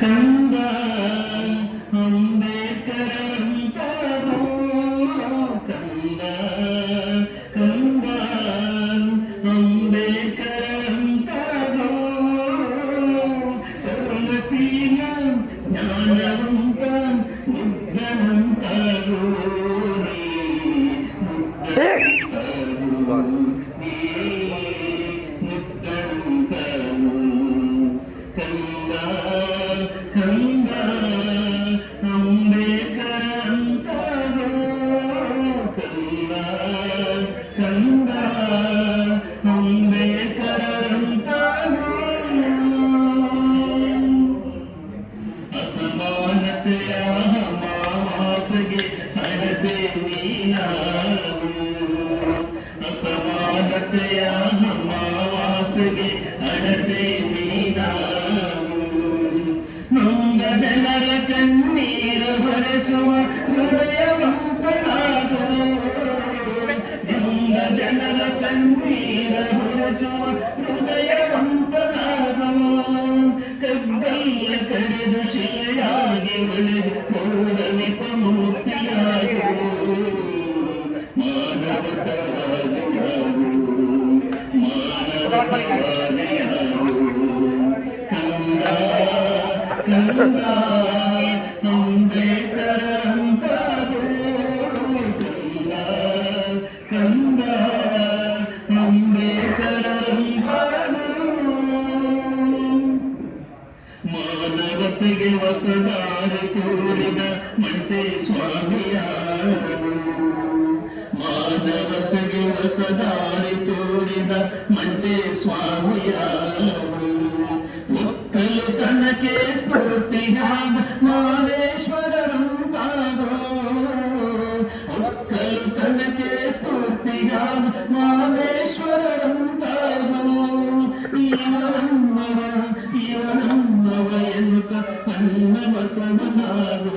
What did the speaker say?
കണ്ട അംബേദ്കരം കണ്ട കണ്ട അംബേദ്കരം തകോസീനം ജ്ഞാനവും താൻ മുഗ്ധനം തകോറി മുഗ്ധ ಜನರ ಕಣ್ಣೀರ ಹೊರೆಸುವ ಹೃದಯವಂತನಾಗೋ ನೊಂದ ಜನರ ಕಣ್ಣೀರ ಹೊರೆಸುವ ಹೃದಯವಂತನಾಗೋ ಕಗ್ಗಲ್ಲ ಕರೆದು ಶಿಲೆಯಾಗಿ ಒಳಗೆ ಮಾನವತೆಗೆ ಹೊಸದಾರಿ ತೋರಿದ ಮಂಟೆ ಸ್ವಾಮಿಯಾರು ಮಾನವತೆಗೆ ಹೊಸದಾರಿ తోడిన మళ్ళీ స్వామియావు ఒక్కలు తనకే స్ఫూర్తిగా మానేశ్వరం కాదో ఒక్కలు తనకే స్ఫూర్తిగా మానేశ్వరం కాదో ఈవనమ్మవ ఈవనమ్మవ ఎంత అన్న వసనారు